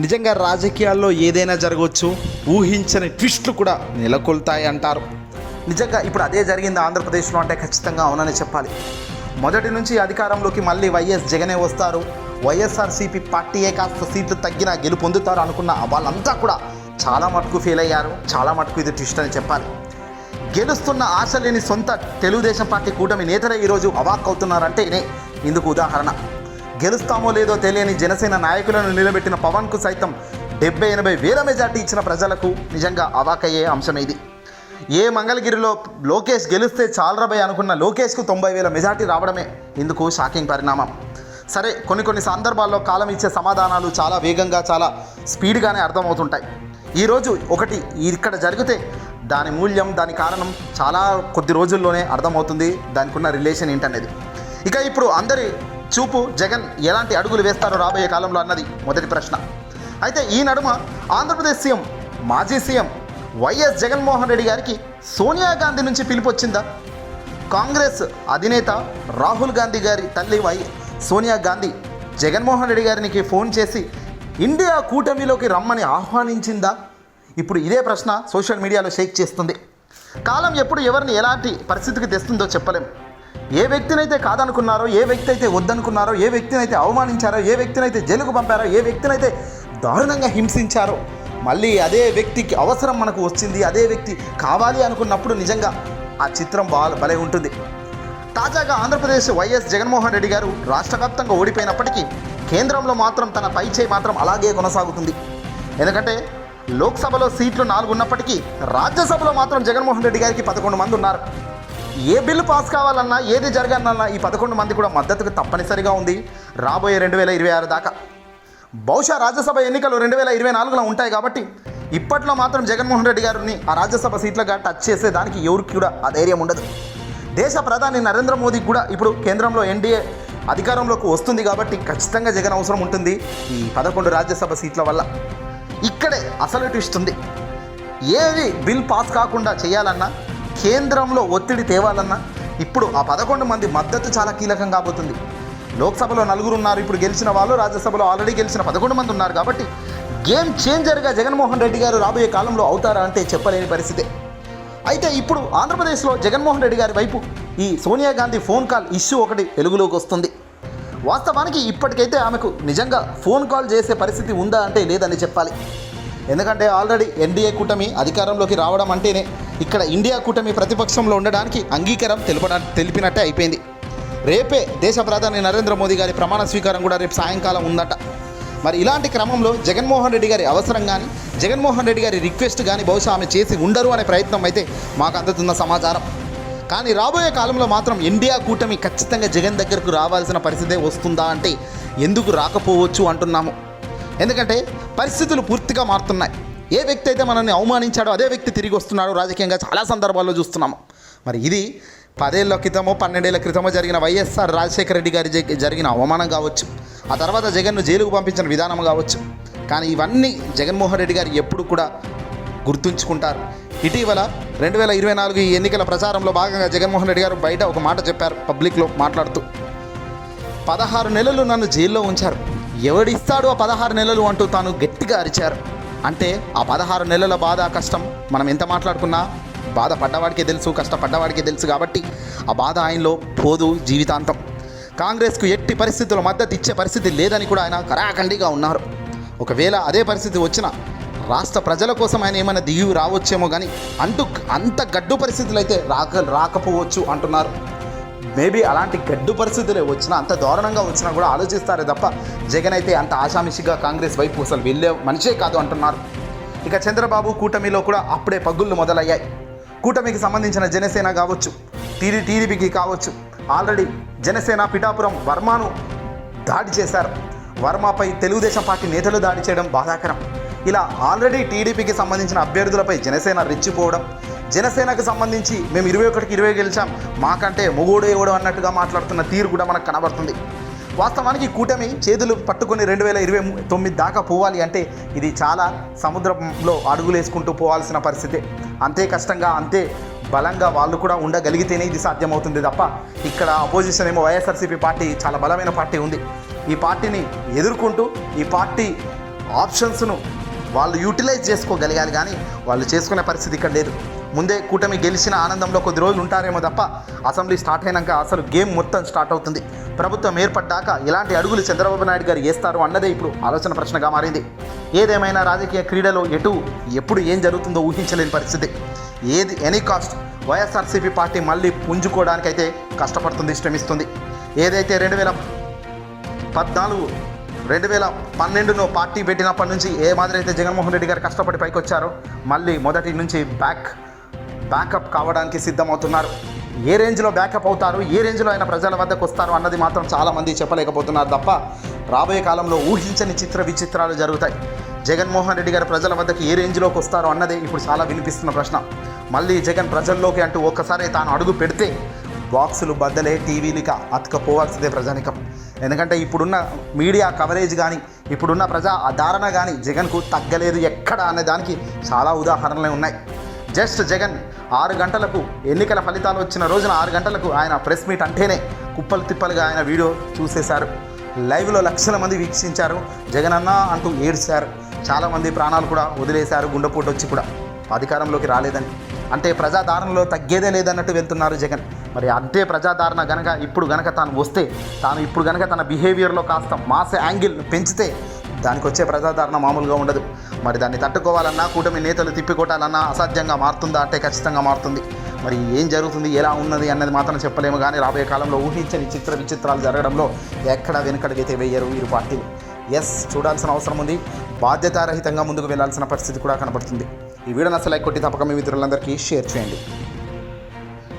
నిజంగా రాజకీయాల్లో ఏదైనా జరగవచ్చు ఊహించని ట్విస్ట్లు కూడా నెలకొల్తాయి అంటారు. నిజంగా ఇప్పుడు అదే జరిగింది ఆంధ్రప్రదేశ్లో అంటే ఖచ్చితంగా అవునని చెప్పాలి. మొదటి నుంచి అధికారంలోకి మళ్ళీ వైఎస్ జగనే వస్తారు. వైఎస్ఆర్సీపీ పార్టీయే కాస్త సీట్లు తగ్గినా గెలుపొందుతారు అనుకున్న వాళ్ళంతా కూడా చాలా మటుకు ఫెయిల్ అయ్యారు. చాలా మటుకు ఇది ట్విస్ట్ అని చెప్పాలి. గెలుస్తున్న ఆశ లేని సొంత తెలుగుదేశం పార్టీ కూటమి నేతలే ఈరోజు అవాక్ అవుతున్నారంటే ఇందుకు ఉదాహరణ. గెలుస్తామో లేదో తెలియని జనసేన నాయకులను నిలబెట్టిన పవన్కు సైతం డెబ్బై ఎనభై వేల మెజార్టీ ఇచ్చిన ప్రజలకు నిజంగా అవాకయ్యే అంశం ఇది. ఏ మంగళగిరిలో లోకేష్ గెలిస్తే చాలరబై అనుకున్న లోకేష్కు తొంభై వేల మెజార్టీ రావడమే ఇందుకు షాకింగ్ పరిణామం. సరే కొన్ని కొన్ని సందర్భాల్లో కాలం ఇచ్చే సమాధానాలు చాలా వేగంగా చాలా స్పీడ్గానే అర్థమవుతుంటాయి. ఈరోజు ఒకటి ఇక్కడ జరిగితే దాని మూల్యం దాని కారణం చాలా కొద్ది రోజుల్లోనే అర్థమవుతుంది. దానికి ఉన్న రిలేషన్ ఏంటనేది. ఇక ఇప్పుడు అందరి చూపు జగన్ ఎలాంటి అడుగులు వేస్తారో రాబోయే కాలంలో అన్నది మొదటి ప్రశ్న. అయితే ఈ నడుమ ఆంధ్రప్రదేశ్ సీఎం మాజీ సీఎం వైఎస్ జగన్మోహన్ రెడ్డి గారికి సోనియా గాంధీ నుంచి పిలుపు వచ్చిందా కాంగ్రెస్ అధినేత రాహుల్ గాంధీ గారి తల్లి వై సోనియా గాంధీ జగన్మోహన్ రెడ్డి గారికి ఫోన్ చేసి ఇండియా కూటమిలోకి రమ్మని ఆహ్వానించిందా? ఇప్పుడు ఇదే ప్రశ్న సోషల్ మీడియాలో షేక్ చేస్తుంది. కాలం ఎప్పుడు ఎవరిని ఎలాంటి పరిస్థితికి తెస్తుందో చెప్పలేం. ఏ వ్యక్తినైతే కాదనుకున్నారో ఏ వ్యక్తి అయితే వద్దనుకున్నారో ఏ వ్యక్తినైతే అవమానించారో ఏ వ్యక్తినైతే జైలుకు పంపారో ఏ వ్యక్తినైతే దారుణంగా హింసించారో మళ్ళీ అదే వ్యక్తికి అవసరం మనకు వచ్చింది అదే వ్యక్తి కావాలి అనుకున్నప్పుడు నిజంగా ఆ చిత్రం బాగా భలే ఉంటుంది. తాజాగా ఆంధ్రప్రదేశ్ వైఎస్ జగన్మోహన్ రెడ్డి గారు రాష్ట్ర వ్యాప్తంగా ఓడిపోయినప్పటికీ కేంద్రంలో మాత్రం తన పై చేయి మాత్రం అలాగే కొనసాగుతుంది. ఎందుకంటే లోక్సభలో సీట్లు నాలుగు ఉన్నప్పటికీ రాజ్యసభలో మాత్రం జగన్మోహన్ రెడ్డి గారికి పదకొండు మంది ఉన్నారు. ఏ బిల్లు పాస్ కావాలన్నా ఏది జరగాలన్నా ఈ పదకొండు మంది కూడా మద్దతుకు తప్పనిసరిగా ఉంది. రాబోయే రెండు వేల ఇరవై ఆరు దాకా. బహుశా రాజ్యసభ ఎన్నికలు రెండు వేల ఇరవై నాలుగులో ఉంటాయి కాబట్టి ఇప్పట్లో మాత్రం జగన్మోహన్ రెడ్డి గారిని ఆ రాజ్యసభ సీట్లుగా టచ్ చేసే దానికి ఎవరికి కూడా ఆ ధైర్యం ఉండదు. దేశ ప్రధాని నరేంద్ర మోదీ కూడా ఇప్పుడు కేంద్రంలో ఎన్డీఏ అధికారంలోకి వస్తుంది కాబట్టి ఖచ్చితంగా జగన్ అవసరం ఉంటుంది ఈ పదకొండు రాజ్యసభ సీట్ల వల్ల. ఇక్కడే అసలు ఇస్తుంది ఏది బిల్ పాస్ కాకుండా చేయాలన్నా కేంద్రంలో ఒత్తిడి తేవాలన్నా ఇప్పుడు ఆ పదకొండు మంది మద్దతు చాలా కీలకం కాబోతుంది. లోక్సభలో నలుగురు ఉన్నారు ఇప్పుడు గెలిచిన వాళ్ళు రాజ్యసభలో ఆల్రెడీ గెలిచిన పదకొండు మంది ఉన్నారు కాబట్టి గేమ్ చేంజర్గా జగన్మోహన్ రెడ్డి గారు రాబోయే కాలంలో అవుతారా అంటే చెప్పలేని పరిస్థితే. అయితే ఇప్పుడు ఆంధ్రప్రదేశ్లో జగన్మోహన్ రెడ్డి గారి వైపు ఈ Sonia Gandhi phone call issue ఒకటి వెలుగులోకి వస్తుంది. వాస్తవానికి ఇప్పటికైతే ఆమెకు నిజంగా ఫోన్ కాల్ చేసే పరిస్థితి ఉందా అంటే లేదని చెప్పాలి. ఎందుకంటే ఆల్రెడీ ఎన్డీఏ కూటమి అధికారంలోకి రావడం అంటేనే ఇక్కడ ఇండియా కూటమి ప్రతిపక్షంలో ఉండడానికి అంగీకారం తెలుపడా తెలిపినట్టే అయిపోయింది. రేపే దేశ ప్రధాని నరేంద్ర మోదీ గారి ప్రమాణ స్వీకారం కూడా రేపు సాయంకాలం ఉందట. మరి ఇలాంటి క్రమంలో జగన్మోహన్ రెడ్డి గారి అవసరం కానీ జగన్మోహన్ రెడ్డి గారి రిక్వెస్ట్ కానీ బహుశా ఆమె చేసి ఉండరు అనే ప్రయత్నం అయితే మాకు అందుతున్న సమాచారం. కానీ రాబోయే కాలంలో మాత్రం ఇండియా కూటమి ఖచ్చితంగా జగన్ దగ్గరకు రావాల్సిన పరిస్థితే వస్తుందా అంటే ఎందుకు రాకపోవచ్చు అంటున్నాము. ఎందుకంటే పరిస్థితులు పూర్తిగా మారుతున్నాయి. ఏ వ్యక్తి అయితే మనల్ని అవమానించాడో అదే వ్యక్తి తిరిగి వస్తున్నాడో. రాజకీయంగా చాలా సందర్భాల్లో చూస్తున్నాము. మరి ఇది పదేళ్ళ క్రితమో పన్నెండేళ్ళ క్రితమో జరిగిన వైఎస్ఆర్ రాజశేఖర రెడ్డి గారి జరిగిన అవమానం కావచ్చు. ఆ తర్వాత జగన్ను జైలుకు పంపించిన విధానం కావచ్చు. కానీ ఇవన్నీ జగన్మోహన్ రెడ్డి గారు ఎప్పుడు కూడా గుర్తుంచుకుంటారు. ఇటీవల రెండు వేల ఇరవై నాలుగు ఈ ఎన్నికల ప్రచారంలో భాగంగా జగన్మోహన్ రెడ్డి గారు బయట ఒక మాట చెప్పారు పబ్లిక్లో మాట్లాడుతూ. పదహారు నెలలు నన్ను జైల్లో ఉంచారు. ఎవడిస్తాడు ఆ పదహారు నెలలు అంటూ తాను గట్టిగా అరిచారు. అంటే ఆ పదహారు నెలల బాధ కష్టం మనం ఎంత మాట్లాడుకున్నా బాధ పడ్డవాడికే తెలుసు కష్టపడ్డవాడికే తెలుసు కాబట్టి ఆ బాధ ఆయనలో పోదు జీవితాంతం. కాంగ్రెస్కు ఎట్టి పరిస్థితుల్లో మద్దతు ఇచ్చే పరిస్థితి లేదని కూడా ఆయన కరాఖండిగా ఉన్నారు. ఒకవేళ అదే పరిస్థితి వచ్చినా రాష్ట్ర ప్రజల కోసం ఆయన ఏమైనా దిగి రావచ్చేమో కానీ అంటూ అంత గడ్డు పరిస్థితులు అయితే రాక రాకపోవచ్చు అంటున్నారు. మేబీ అలాంటి గడ్డు పరిస్థితులే వచ్చినా అంత దారుణంగా వచ్చినా కూడా ఆలోచిస్తారే తప్ప జగన్ అయితే అంత ఆషామిషిగా కాంగ్రెస్ వైపు అసలు వెళ్ళే మనిషే కాదు అంటున్నారు. ఇక చంద్రబాబు కూటమిలో కూడా అప్పుడే పగ్గుళ్ళు మొదలయ్యాయి. కూటమికి సంబంధించిన జనసేన కావచ్చు టీడీ టీడీపీకి కావచ్చు ఆల్రెడీ జనసేన పిఠాపురం వర్మను దాడి చేశారు. వర్మపై తెలుగుదేశం పార్టీ నేతలు దాడి చేయడం బాధాకరం. ఇలా ఆల్రెడీ టీడీపీకి సంబంధించిన అభ్యర్థులపై జనసేన రెచ్చిపోవడం జనసేనకు సంబంధించి మేము ఇరవై ఒకటికి ఇరవై గెలిచాం. మాకంటే మొగోడు ఎవడు అన్నట్టుగా మాట్లాడుతున్న తీరు కూడా మనకు కనబడుతుంది. వాస్తవానికి కూటమి చేతులు పట్టుకుని రెండు వేల ఇరవై తొమ్మిది దాకా పోవాలి అంటే ఇది చాలా సముద్రంలో అడుగులు వేసుకుంటూ పోవాల్సిన పరిస్థితి. అంతే కష్టంగా అంతే బలంగా వాళ్ళు కూడా ఉండగలిగితేనే ఇది సాధ్యమవుతుంది తప్ప ఇక్కడ అపోజిషన్ ఏమో వైఎస్ఆర్సీపీ పార్టీ చాలా బలమైన పార్టీ ఉంది. ఈ పార్టీని ఎదుర్కొంటూ ఈ పార్టీ ఆప్షన్స్ను వాళ్ళు యూటిలైజ్ చేసుకోగలగాలి కానీ వాళ్ళు చేసుకునే పరిస్థితి ఇక్కడ లేదు. ముందే కూటమి గెలిచిన ఆనందంలో కొద్ది రోజులు ఉంటారేమో తప్ప అసెంబ్లీ స్టార్ట్ అయినాక అసలు గేమ్ మొత్తం స్టార్ట్ అవుతుంది. ప్రభుత్వం ఏర్పడ్డాక ఇలాంటి అడుగులు చంద్రబాబు నాయుడు గారు వేస్తారు అన్నదే ఇప్పుడు ఆలోచన ప్రశ్నగా మారింది. ఏదేమైనా రాజకీయ క్రీడలో ఎటు ఎప్పుడు ఏం జరుగుతుందో ఊహించలేని పరిస్థితి. ఏది ఎనీ కాస్ట్ వైఎస్ఆర్సీపీ పార్టీ మళ్ళీ పుంజుకోవడానికైతే కష్టపడుతుంది శ్రమిస్తుంది. ఏదైతే రెండు వేల పద్నాలుగు రెండు వేల పన్నెండులో పార్టీ పెట్టినప్పటి నుంచి ఏ మాదిరి అయితే జగన్మోహన్ రెడ్డి గారు కష్టపడి పైకి వచ్చారో మళ్ళీ మొదటి నుంచి బ్యాక్ బ్యాకప్ కావడానికి సిద్ధమవుతున్నారు. ఏ రేంజ్లో బ్యాకప్ అవుతారు ఏ రేంజ్లో ఆయన ప్రజల వద్దకు వస్తారు అన్నది మాత్రం చాలామంది చెప్పలేకపోతున్నారు తప్ప రాబోయే కాలంలో ఊహించని చిత్ర విచిత్రాలు జరుగుతాయి. జగన్మోహన్ రెడ్డి గారు ప్రజల వద్దకు ఏ రేంజ్లోకి వస్తారో అన్నదే ఇప్పుడు చాలా వినిపిస్తున్న ప్రశ్న. మళ్ళీ జగన్ ప్రజల్లోకి అంటూ ఒక్కసారి తాను అడుగు పెడితే బాక్సులు బద్దలే టీవీలిక అతకపోవాల్సిందే ప్రజానికం. ఎందుకంటే ఇప్పుడున్న మీడియా కవరేజ్ కానీ ఇప్పుడున్న ప్రజా ధారణ కానీ జగన్కు తగ్గలేదు ఎక్కడ అనే దానికి చాలా ఉదాహరణలే ఉన్నాయి. జస్ట్ జగన్ ఆరు గంటలకు ఎన్నికల ఫలితాలు వచ్చిన రోజున ఆరు గంటలకు ఆయన ప్రెస్ మీట్ అంటేనే కుప్పలు తిప్పలుగా ఆయన వీడియో చూసేశారు. లైవ్లో లక్షల మంది వీక్షించారు. జగన్ అన్న అంటూ ఏడ్చారు. చాలామంది ప్రాణాలు కూడా వదిలేశారు. గుండెపోటు వచ్చి కూడా అధికారంలోకి రాలేదని. అంటే ప్రజాదారణలో తగ్గేదే లేదన్నట్టు వెళ్తున్నారు జగన్. మరి అంతే ప్రజాదారణ గనక ఇప్పుడు గనక తాను వస్తే తాను ఇప్పుడు గనక తన బిహేవియర్లో కాస్త మాస్ యాంగిల్ పెంచితే దానికి వచ్చే ప్రజాదరణ మామూలుగా ఉండదు. మరి దాన్ని తట్టుకోవాలన్నా కూటమి నేతలు తిప్పికొట్టాలన్నా అసాధ్యంగా మారుతుందా? అంటే ఖచ్చితంగా మారుతుంది. మరి ఏం జరుగుతుంది? ఎలా ఉన్నది అన్నది మాత్రం చెప్పలేము. కానీ రాబోయే కాలంలో ఊహించని చిత్ర విచిత్రాలు జరగడంలో ఎక్కడ వెనుకడిగైతే వేయరు వీరు పార్టీలు. ఎస్ చూడాల్సిన అవసరం ఉంది. బాధ్యతారహితంగా ముందుకు వెళ్ళాల్సిన పరిస్థితి కూడా కనబడుతుంది. ఈ వీడియో నచ్చ లైక్ కొట్టి తప్పక మీ మిత్రులందరికీ షేర్ చేయండి.